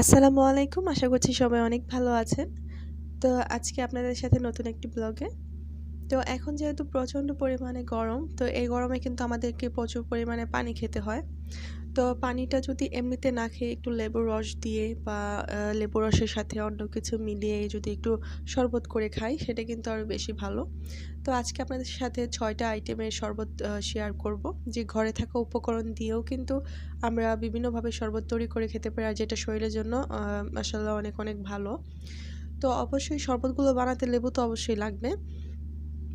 আসসালামু আলাইকুম, আশা করছি সবাই অনেক ভালো আছেন। তো আজকে আপনাদের সাথে নতুন একটি ব্লগে। তো এখন যেহেতু প্রচণ্ড পরিমাণে গরম, তো এই গরমে কিন্তু আমাদেরকে প্রচুর পরিমাণে পানি খেতে হয়। তো পানিটা যদি এমনিতে না খেয়ে একটু লেবুর রস দিয়ে বা লেবু রসের সাথে অন্য কিছু মিলিয়ে যদি একটু শরবত করে খাই, সেটা কিন্তু আরও বেশি ভালো। তো আজকে আপনাদের সাথে ছয়টা আইটেমের শরবত শেয়ার করব। যে ঘরে থাকা উপকরণ দিয়েও কিন্তু আমরা বিভিন্নভাবে শরবত তৈরি করে খেতে পারি আর যেটা শরীরের জন্য আসলে অনেক অনেক ভালো। তো অবশ্যই শরবতগুলো বানাতে লেবু তো অবশ্যই লাগবে।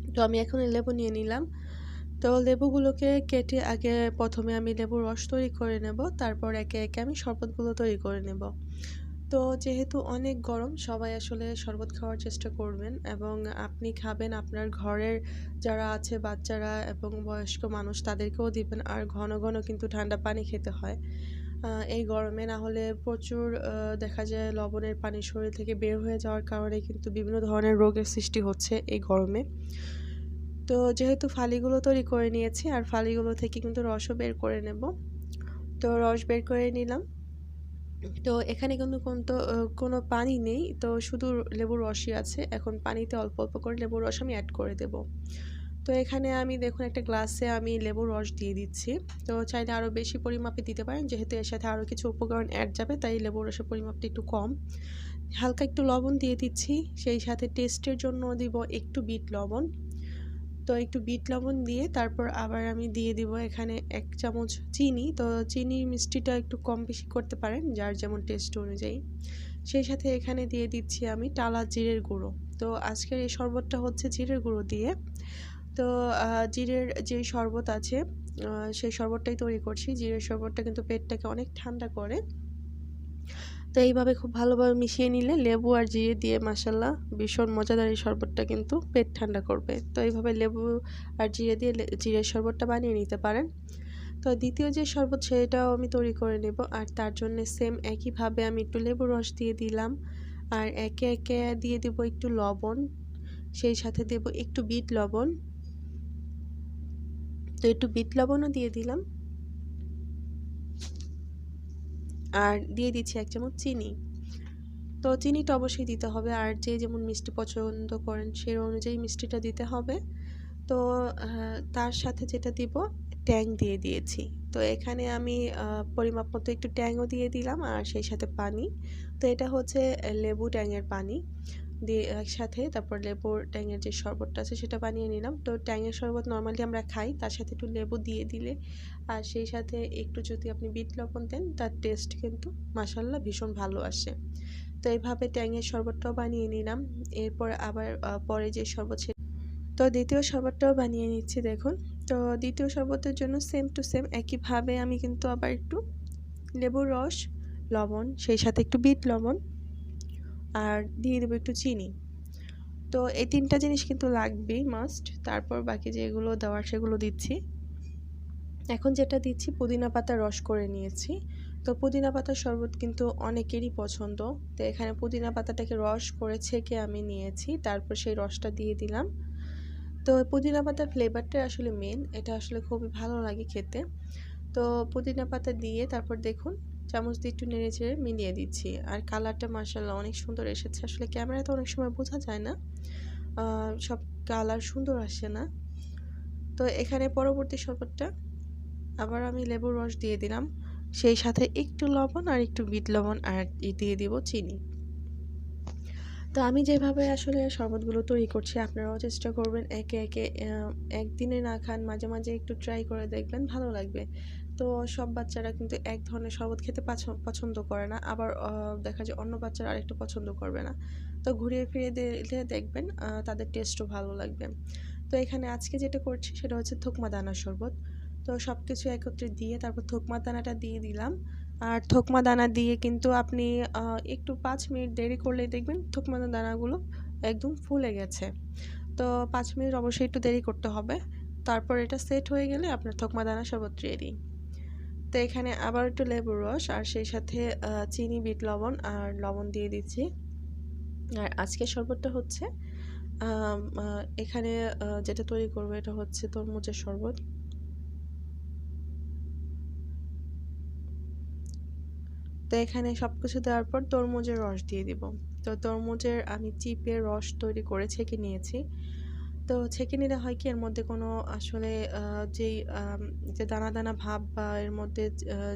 তো আমি এখন লেবু নিয়ে নিলাম। তো লেবুগুলোকে কেটে আগে প্রথমে আমি লেবুর রস তৈরি করে নেব, তারপর একে একে আমি শরবতগুলো তৈরি করে নেব। তো যেহেতু অনেক গরম, সবাই আসলে শরবত খাওয়ার চেষ্টা করবেন এবং আপনি খাবেন আপনার ঘরের যারা আছে বাচ্চারা এবং বয়স্ক মানুষ, তাদেরকেও দিবেন। আর ঘন ঘন কিন্তু ঠান্ডা পানি খেতে হয়। এই গরমে না হলে প্রচুর দেখা যায় লবণের পানি শরীর থেকে বের হয়ে যাওয়ার কারণে কিন্তু বিভিন্ন ধরনের রোগের সৃষ্টি হচ্ছে এই গরমে। তো যেহেতু ফালিগুলো তৈরি করে নিয়েছি, আর ফালিগুলো থেকে কিন্তু রসও বের করে নেব। তো রস বের করে নিলাম। তো এখানে কিন্তু কোন তো কোনো পানি নেই, তো শুধু লেবুর রসই আছে। এখন পানিতে অল্প অল্প করে লেবুর রস আমি অ্যাড করে দেব। তো এখানে আমি দেখুন একটা গ্লাসে আমি লেবুর রস দিয়ে দিচ্ছি। তো চাইলে আরও বেশি পরিমাপে দিতে পারেন, যেহেতু এর সাথে আরও কিছু উপকরণ অ্যাড যাবে, তাই লেবুর রসের পরিমাপটা একটু কম। হালকা একটু লবণ দিয়ে দিচ্ছি, সেই সাথে টেস্টের জন্য দিব একটু বিট লবণ। তো একটু বিট লবণ দিয়ে তারপর আবার আমি দিয়ে দিব এখানে এক চামচ চিনি। তো চিনির মিষ্টিটা একটু কম বেশি করতে পারেন যার যেমন টেস্ট অনুযায়ী। সেই সাথে এখানে দিয়ে দিচ্ছি আমি টালা জিরের গুঁড়ো। তো আজকের এই শরবতটা হচ্ছে জিরের গুঁড়ো দিয়ে। তো জিরের যে শরবত আছে সেই শরবতটাই তৈরি করছি। জিরের শরবতটা কিন্তু পেটটাকে অনেক ঠান্ডা করে। তো এইভাবে খুব ভালোভাবে মিশিয়ে নিলে লেবু আর জিরে দিয়ে মাসাল্লাহ ভীষণ মজাদার এই শরবতটা কিন্তু পেট ঠান্ডা করবে। তো এইভাবে লেবু আর জিরে দিয়ে জিরের শরবতটা বানিয়ে নিতে পারেন। তো দ্বিতীয় যে শরবত সেটাও আমি তৈরি করে নেব আর তার জন্য সেম একইভাবে আমি একটু লেবু রস দিয়ে দিলাম আর একে একে দিয়ে দেব একটু লবণ, সেই সাথে দেব একটু বিট লবণ। তো একটু বিট লবণও দিয়ে দিলাম। আর দিয়ে দিচ্ছি এক চামচ চিনি। তো চিনিটা অবশ্যই দিতে হবে। আর যে যেমন মিষ্টি পছন্দ করেন সেই অনুযায়ী মিষ্টিটা দিতে হবে। তো তার সাথে যেটা দিব, ট্যাং দিয়ে দিয়েছি। তো এখানে আমি পরিমাপ মতো একটু ট্যাংও দিয়ে দিলাম আর সেই সাথে পানি। তো এটা হচ্ছে লেবু ট্যাংয়ের পানি। দিয়ে একসাথে তারপর লেবুর ট্যাঙের যে শরবতটা আছে সেটা বানিয়ে নিলাম। তো ট্যাঙের শরবত নর্মালি আমরা খাই, তার সাথে একটু লেবু দিয়ে দিলে আর সেই সাথে একটু যদি আপনি বিট লবণ দেন, তার টেস্ট কিন্তু মাসাল্লাহ ভীষণ ভালো আসে। তো এইভাবে ট্যাঙের শরবতটাও বানিয়ে নিলাম। এরপর আবার পরে যে শরবত তো দ্বিতীয় শরবতটাও বানিয়ে নিচ্ছি দেখুন। তো দ্বিতীয় শরবতের জন্য সেম টু সেম একইভাবে আমি কিন্তু আবার একটু লেবুর রস, লবণ, সেই সাথে একটু বিট লবণ আর দিয়ে দেবো একটু চিনি। তো এই তিনটা জিনিস কিন্তু লাগবেই মাস্ট তারপর বাকি যেগুলো দেওয়ার সেগুলো দিচ্ছি। এখন যেটা দিচ্ছি, পুদিনা পাতার রস করে নিয়েছি। তো পুদিনা পাতার শরবত কিন্তু অনেকেরই পছন্দ। তো এখানে পুদিনা পাতাটাকে রস করে ছেঁকে আমি নিয়েছি, তারপর সেই রসটা দিয়ে দিলাম। তো পুদিনা পাতার ফ্লেভারটা আসলে মেন এটা আসলে খুবই ভালো লাগে খেতে। তো পুদিনা পাতা দিয়ে তারপর দেখুন চামচ দিয়ে একটু নেড়ে চেড়ে মিলিয়ে দিচ্ছি। আর কালারটা মার্শাল্লাহ অনেক সুন্দর এসেছে। আসলে ক্যামেরাতে অনেক সময় বোঝা যায় না। সব কালার সুন্দর আসে না। তো এখানে পরবর্তী শরবতটা আবার আমি লেবুর রস দিয়ে দিলাম। সেই সাথে একটু লবণ আর একটু বিট লবণ আর দিয়ে দিব চিনি। তো আমি যেভাবে আসলে শরবতগুলো তৈরি করছি, আপনারাও চেষ্টা করবেন একে একে একদিনে না খান, মাঝে মাঝে একটু ট্রাই করে দেখবেন, ভালো লাগবে। তো সব বাচ্চারা কিন্তু এক ধরনের শরবত খেতে পছন্দ করে না। আবার দেখা যায় অন্য বাচ্চারা আরেকটু পছন্দ করবে না। তো ঘুরিয়ে ফিরিয়ে দিলে দেখবেন তাদের টেস্টও ভালো লাগবে। তো এখানে আজকে যেটা করছি সেটা হচ্ছে থুকমা দানা শরবত। তো সব কিছু একত্রে দিয়ে তারপর থুকমা দানাটা দিয়ে দিলাম। আর থোকমা দানা দিয়ে কিন্তু আপনি একটু পাঁচ মিনিট দেরি করলে দেখবেন থোকমা দানাগুলো একদম ফুলে গেছে। তো পাঁচ মিনিট অবশ্যই একটু দেরি করতে হবে। তারপর এটা সেট হয়ে গেলে আপনার থোকমা দানা শরবত রেডি তো এখানে আবার একটু লেবুর রস আর সেই সাথে চিনি, বিট লবণ আর লবণ দিয়ে দিচ্ছি। আর আজকে শরবতটা হচ্ছে এখানে যেটা তৈরি করব এটা হচ্ছে তরমুজের শরবত। তো এখানে সব কিছু দেওয়ার পর তরমুজের রস দিয়ে দিব। তো তরমুজের আমি চিপের রস তৈরি করে ছেঁকে নিয়েছি। তো ছেঁকে নিলে হয় কি, এর মধ্যে কোনো আসলে যেই যে দানা দানা ভাব বা এর মধ্যে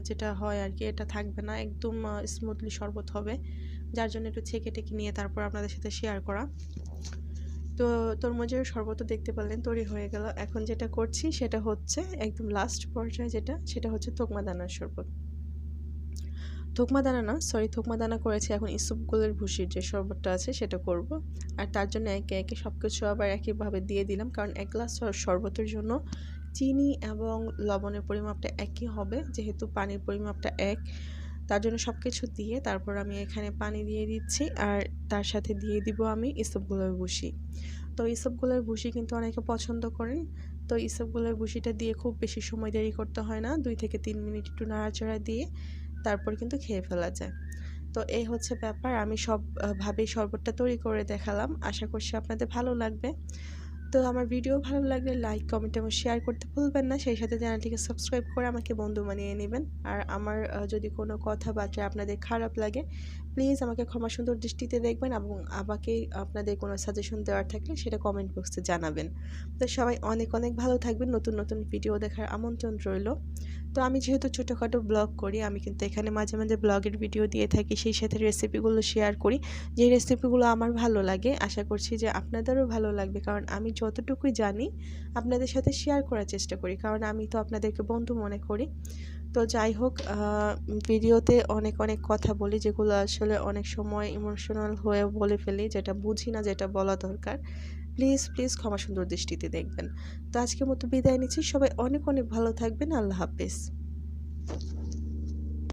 যেটা হয় আর কি, এটা থাকবে না, একদম স্মুথলি শরবত হবে। যার জন্য একটু ছেঁকে টেকে নিয়ে তারপর আপনাদের সাথে শেয়ার করা। তো তরমুজের শরবত দেখতে পারলেন, তৈরি হয়ে গেল। এখন যেটা করছি সেটা হচ্ছে, একদম লাস্ট পর্যায়ে যেটা, সেটা হচ্ছে তোকমা দানার শরবত। থুকমা দানা না সরি থুকমা দানা করেছি এখন ইসুপগুলের ভুসির যে শরবতটা আছে সেটা করব। আর তার জন্য একে একে সব কিছু আবার একইভাবে দিয়ে দিলাম, কারণ এক গ্লাস শরবতের জন্য চিনি এবং লবণের পরিমাপটা একই হবে, যেহেতু পানির পরিমাপটা এক। তার জন্য সব কিছু দিয়ে তারপর আমি এখানে পানি দিয়ে দিচ্ছি, আর তার সাথে দিয়ে দিব আমি ইসবগুলোর ভুসি। তো ইসবগুলোর ভুসি কিন্তু অনেকে পছন্দ করেন, তো ইসবগুলোর ভুসিটা দিয়ে খুব বেশি সময় দেরি করতে হয় না, দুই থেকে তিন মিনিট একটু নাড়াচাড়া দিয়ে তারপর কিন্তু খেয়ে ফেলা যায়। তো এই হচ্ছে ব্যাপার। আমি সবভাবেই শরবতটা তৈরি করে দেখালাম। আশা করছি আপনাদের ভালো লাগবে। তো আমার ভিডিও ভালো লাগলে লাইক কমেন্ট এবং শেয়ার করতে ভুলবেন না। সেই সাথে চ্যানেলটিকে সাবস্ক্রাইব করে আমাকে বন্ধু বানিয়ে নেবেন। আর আমার যদি কোনো কথাবার্তা আপনাদের খারাপ লাগে প্লিজ আমাকে ক্ষমা সুন্দর দৃষ্টিতে দেখবেন এবং আমাকে আপনাদের কোনো সাজেশন দেওয়ার থাকলে সেটা কমেন্ট বক্সে জানাবেন। তো সবাই অনেক অনেক ভালো থাকবেন। নতুন নতুন ভিডিও দেখার আমন্ত্রণ রইল। তো আমি যেহেতু ছোটোখাটো ব্লগ করি, আমি কিন্তু এখানে মাঝে মাঝে ব্লগের ভিডিও দিয়ে থাকি, সেই সাথে রেসিপিগুলো শেয়ার করি। যে রেসিপিগুলো আমার ভালো লাগে, আশা করছি যে আপনাদেরও ভালো লাগবে। কারণ আমি যতটুকুই জানি, আপনাদের সাথে শেয়ার করার চেষ্টা করি। কারণ আমি তো আপনাদেরকে বন্ধু মনে করি। তো যাই হোক ভিডিওতে অনেক অনেক কথা বলি, যেগুলো আসলে অনেক সময় ইমোশনাল হয়ে বলে ফেলি, যেটা বুঝি না যেটা বলা দরকার। প্লিজ প্লিজ ক্ষমা সুন্দর দৃষ্টিতে দেখবেন। তো আজকের মতো বিদায় নিচ্ছি। সবাই অনেক অনেক ভালো থাকবেন। আল্লাহ হাফেজ।